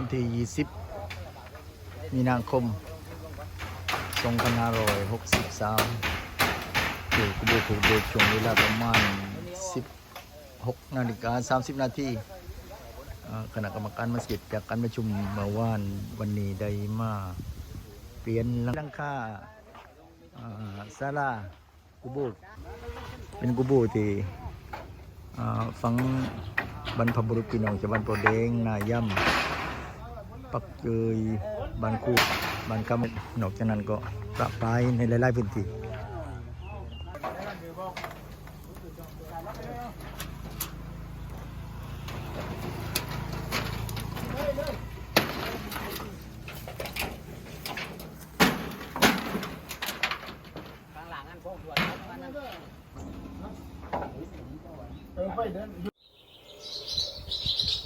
วันที่ 20 มีนาคม2563อยู่กุโบกุโบช่วงเวลาประมาณ 16 นาฬิกา 30 นาทีคณะกรรมการมัสยิดจากการประชุมเมื่อวานวันนี้ได้มาเปลี่ยนลังคาอ่าศาลากุโบเป็นกุโบที่ฟังบรรพบุรุษพี่น้องชาวบ้านโปรแดงนาย่ำ ปักเกยบ้านคูบ้านคำนอกจากนั้นก็ประปรายในหลายๆพื้นที่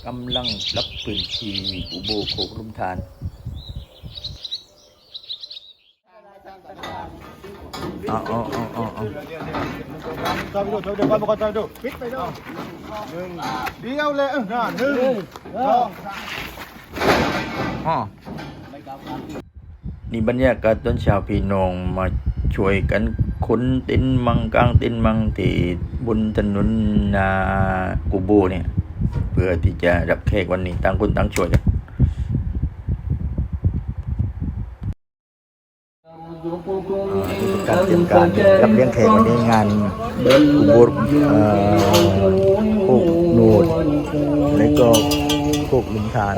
กำลังรับพื้นที่อุโบโคกลุมทานอ๋ออ๋ออ๋ออ๋อจอยไปดูจอยไปดูก่อนก่อนจอยไปดูปิดไปดูหนึ่งเดียวเลยเออน่าหนึ่งสองอ๋อนี่บรรยากาศตอนช้าพี่น้องมาช่วยกันขนเตินมังกลางเตินมังที่บนถนนนากูโบเนี่ย เพื่อที่จะรับแขกวันนี้ต่างคนต่างช่วยกันการเตรียมการรับเลี้ยงแขกวันนี้งานอุโบสถเอ่อโคกโนดแล้วก็โคกลุมทาน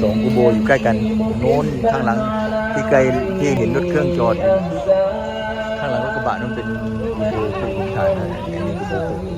สองอุโบอยู่ใกล้กันโน้นข้างหลังที่ไกลที่เห็นรถเครื่องจอด ข้างหลังรถกระบะนั่นเป็นอุโบโคกลุมทานนะอันนี้อุโบโคก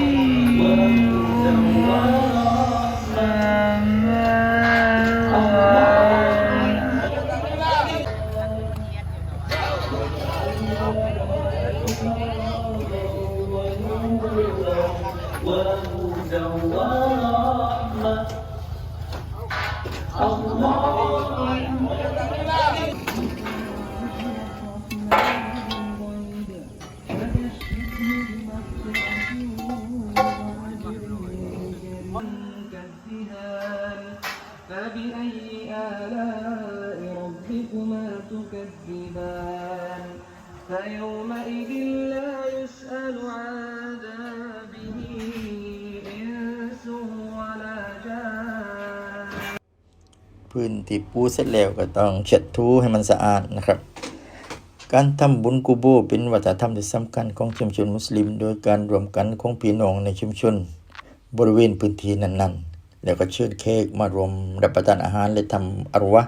كالدهان فبأي آلاء ربكما تكذبان فيومئذ لا يسأل عن ذنبه พื้นที่ปูเสร็จแล้วก็ต้องเช็ดถูให้มันสะอาดนะครับ การทำบุญกูโบเป็นวัฒนธรรมที่สำคัญของชุมชนมุสลิม โดยการรวมกันของพี่น้องในชุมชน บริเวณพื้นที่นั้นๆ แล้วก็เชิญแขกมารวมรับประทานอาหารและทำอารวะ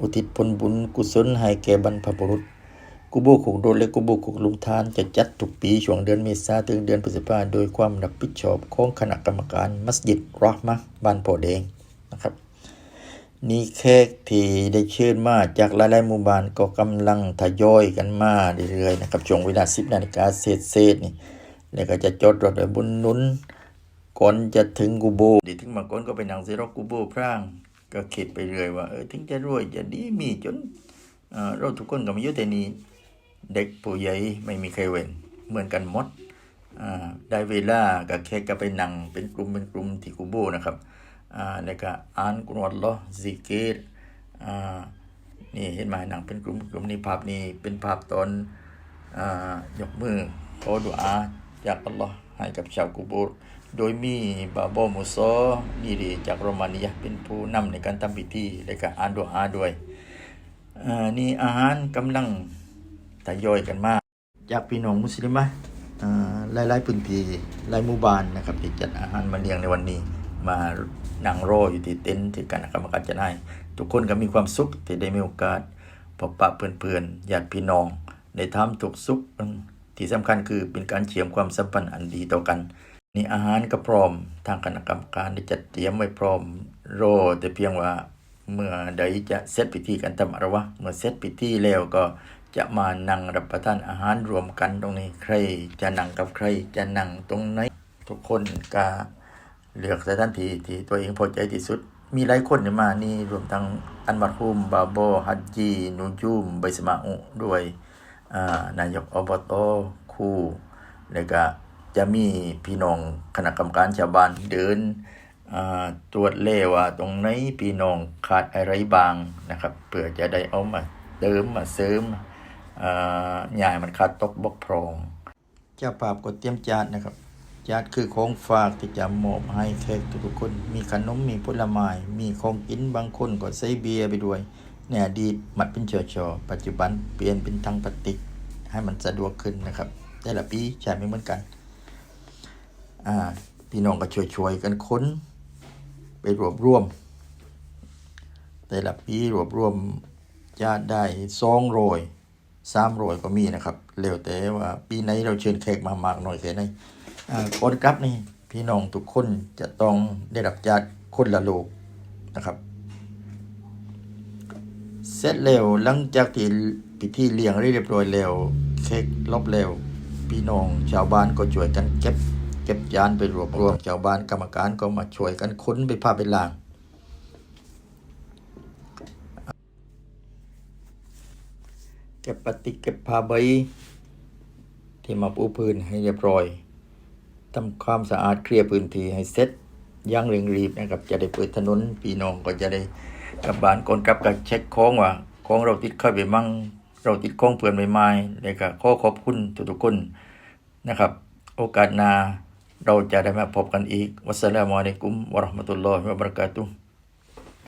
อุทิศผลบุญกุศลให้แก่บรรพบุรุษกูโบขุกโดนและกูโบขุกลุมทานจะจัดทุกปีช่วงเดือนเมษาถึงเดือนพฤษภาโดยความรับผิดชอบของคณะกรรมการมัสยิดรอห์มะบ้านโพแดงนะครับ นี่แขกที่ได้เชิญมาจากหลายๆหมู่บ้านก็กำลังทยอยกันมาเรื่อยๆนะครับช่วงเวลา 10 นาฬิกาเศษๆนี่ แล้วก็จะจอดรถไว้บนนุนก่อนจะถึงกูโบเดี๋ยวถึงมาก่อนก็ไปนั่งเซรอกกูโบพร่าง ก็คิดไปเรื่อยว่าเออถึงจะรวยจะดีมีจนเราทุกคนก็มาอยู่แต่นี้เด็กผู้ใหญ่ไม่มีใครเว้นเหมือนกันหมดอาได้เวลาก็แค่ก็ไปนั่งเป็นกลุ่มเป็นกลุ่มที่กูโบนะครับ แล้วก็อ่านกุรอานลอซิกเกตอ่านี่เห็นไหมหนังเป็นกลุ่มกลุ่มนี้ภาพนี้เป็นภาพตอนอ่ายกมือขอดุอาจากอัลลอฮ์ให้กับชาวกุโบร์โดยมีบาบอมุซอนี่ดีจากโรมาเนียเป็นผู้นำในการทำพิธีและก็อ่านดุอาด้วยอ่านี่อาหารกำลังทยอยกันมาจากพี่น้องมุสลิมะอ่าหลายๆพื้นที่หลายหมู่บ้านนะครับที่จัดอาหารมาเลี้ยงในวันนี้ มานั่งรออยู่ที่เต็นท์ที่คณะกรรมการจะได้ทุกคนก็มีความสุขที่ได้มีโอกาสพบปะเพื่อนๆญาติพี่น้องได้ทำทุกสุขที่สำคัญคือเป็นการเชื่อมความสัมพันธ์อันดีต่อกัน นี่อาหารก็พร้อมทางคณะกรรมการได้จัดเตรียมไว้พร้อมรอแต่เพียงว่าเมื่อใดจะเสร็จพิธีการทำอารวะเมื่อเสร็จพิธีแล้วก็จะมานั่งรับประทานอาหารรวมกันตรงนี้ใคร จะนั่งกับใครจะนั่งตรงไหนทุกคนก็ เลือกสถานที่ที่ตัวเองพอใจที่สุด มีหลายคนเนี่ยมานี่รวมทั้งอันมัดฮุมบาโบฮัจจีนูยุมไบสมาอุด้วยอ่านายกอบตครูแล้วก็จะมีพี่น้องคณะกรรมการชาวบ้านเดินตรวจเล่ว่าตรงไหนพี่น้องขาดอะไรบางนะครับเพื่อจะได้เอามาเติมมาเสริมใหญ่มันขาดตกบกพร่องเจ้าภาพก็เตรียมจานนะครับ จานคือของฝากที่จะมอบให้แขกทุกคน มีขนมมีผลไม้มีของกินบางคนก็ใส่เบียร์ไปด้วยในอดีตมัดเป็นชอชอๆปัจจุบันเปลี่ยนเป็นทางพลาสติกให้มันสะดวกขึ้นนะครับ แต่ละปีใช้ไม่เหมือนกันอ่าพี่น้องก็ช่วยๆกันค้น ไปรวบรวม แต่ละปีรวบรวมญาติได้สองโรยสามโรยก็มีนะครับเร็วแต่ว่าปีไหนเราเชิญแขกมามากหน่อยแค่ไหน อ่าคนกลับนี่พี่น้องทุกคนจะต้องได้รับญาติคนละโลกนะครับ เสร็จแล้วหลังจากที่พิธีเลี้ยงเรียบร้อยแล้วเค้กลบแล้ว พี่น้องชาวบ้านก็ช่วยกันเก็บเก็บจานไปรวบรวมชาวบ้านกรรมการก็มาช่วยกันค้นไปพาไปลางเก็บปฏิกเก็บผ้าใบที่มาปูพื้นให้เรียบร้อย ทำความสะอาดเคลียร์พื้นที่ให้เสร็จอยังเร่งรีบนะครับ จะได้เปิดถนนพี่น้องก็จะได้กลับบ้านก่อนกลับก็เช็คของว่าของเราติดเข้าไปมั่งเราติดของเพื่อนใหม่ๆเลยก็ขอขอบคุณทุกๆคนนะครับ โอกาสหน้าเราจะได้มาพบกันอีก วัสสลามุอะลัยกุมวะราะห์มะตุลลอฮิวะบะเราะกาตุฮ์